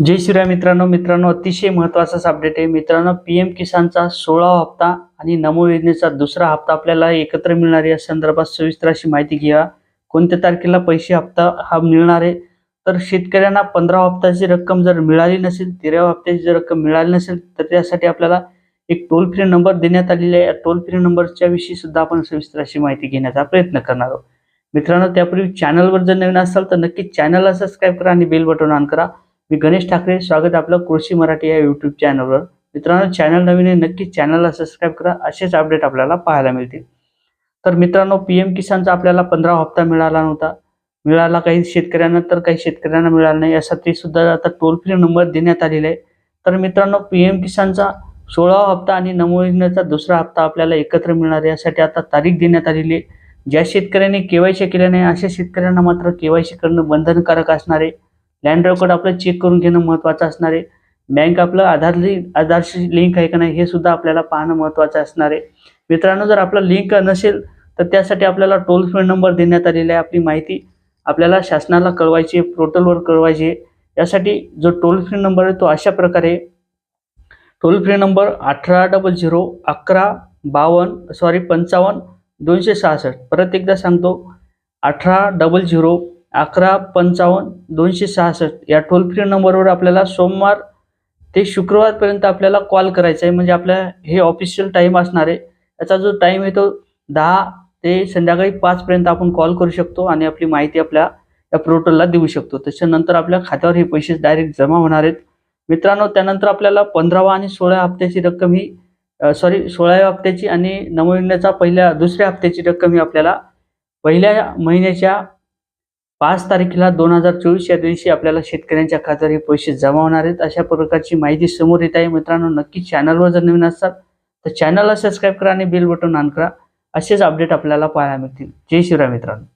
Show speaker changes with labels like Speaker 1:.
Speaker 1: जय श्रीराय मित्रांनो मित्रांनो अतिशय महत्वाचाच अपडेट आहे. मित्रांनो पी एम किसानचा सोळावा हप्ता आणि नमो योजनेचा दुसरा हप्ता आपल्याला एकत्र मिळणार या संदर्भात सविस्तर अशी माहिती घ्या. कोणत्या तारखेला पैसे हप्ता हा मिळणार आहे? तर शेतकऱ्यांना पंधरा हप्त्याची रक्कम जर मिळाली नसेल तेराव्या हप्त्याची जर रक्कम मिळाली नसेल तर त्यासाठी आपल्याला एक टोल फ्री नंबर देण्यात आलेला आहे. टोल फ्री नंबरच्या विषयी सुद्धा आपण सविस्तर अशी माहिती घेण्याचा प्रयत्न करणार आहोत. मित्रांनो त्यापूर्वी चॅनलवर जर नवीन असाल तर नक्की चॅनलला सबस्क्राईब करा आणि बेल बटन ऑन करा. मी गणेश ठाकरे स्वागत आपलं कृषी मराठी या युट्यूब चॅनलवर मित्रांनो चॅनल नवीन आहे नक्की चॅनलला सबस्क्राईब करा. असेच अपडेट आपल्याला पाहायला मिळतील. तर मित्रांनो पी एम किसानचा आपल्याला पंधरा हप्ता मिळाला नव्हता. मिळाला काही शेतकऱ्यांना तर काही शेतकऱ्यांना मिळाला नाही. यासाठी सुद्धा आता टोल फ्री नंबर देण्यात आलेला आहे. तर मित्रांनो पी एम किसानचा सोळावा हप्ता आणि नमो योजनेचा दुसरा हप्ता आपल्याला एकत्र मिळणार आहे. यासाठी आता तारीख देण्यात आलेली आहे. ज्या शेतकऱ्यांनी केवायसी केल्या नाही अशा शेतकऱ्यांना मात्र केवायसी करणं बंधनकारक असणार आहे. लँड रेकॉर्ड आपलं चेक करून घेणं महत्त्वाचं असणार आहे. बँक आपलं आधार लिंक आधारशी लिंक आहे का नाही हे सुद्धा आपल्याला पाहणं महत्त्वाचं असणार आहे. मित्रांनो जर आपलं लिंक नसेल तर त्यासाठी आपल्याला टोल फ्री नंबर देण्यात आलेला आहे आपली माहिती. आपल्याला शासनाला कळवायची आहे पोर्टलवर कळवायची आहे. यासाठी जो टोल फ्री नंबर आहे तो अशा प्रकारे टोल फ्री नंबर अठरा डबल झिरो अकरा बावन्न सॉरी पंचावन्न दोनशे सहासष्ट. परत एकदा सांगतो. अठरा डबल झिरो अकरा पंचावन्न दोनशे सहासष्ट. या टोल फ्री नंबरवर आपल्याला सोमवार ते शुक्रवारपर्यंत आपल्याला कॉल करायचा आहे. म्हणजे आपल्या हे ऑफिशियल टाईम असणार आहे. याचा जो टाईम आहे तो दहा ते संध्याकाळी पाचपर्यंत आपण कॉल करू शकतो आणि आपली माहिती आपल्या या पोर्टलला देऊ शकतो. त्याच्यानंतर आपल्या खात्यावर हे पैसे डायरेक्ट जमा होणार आहेत. मित्रांनो त्यानंतर आपल्याला पंधरावा आणि सोळा हप्त्याची रक्कम ही सॉरी सोळाव्या हप्त्याची आणि नवविण्याचा पहिल्या दुसऱ्या हप्त्याची रक्कम ही आपल्याला पहिल्या महिन्याच्या पाच तारखेला दोन हजार चोवीस या दिवशी आपल्याला शेतकऱ्यांच्या खात्यावर हे पैसे जमा होणार आहेत. अशा प्रकारची माहिती समोर येत आहे. मित्रांनो नक्की चॅनलवर जर नवीन असाल तर चॅनलला सबस्क्राईब करा आणि बेल बटन ऑन करा. असेच अपडेट आपल्याला पाहायला मिळतील. जय शिवराय मित्रांनो.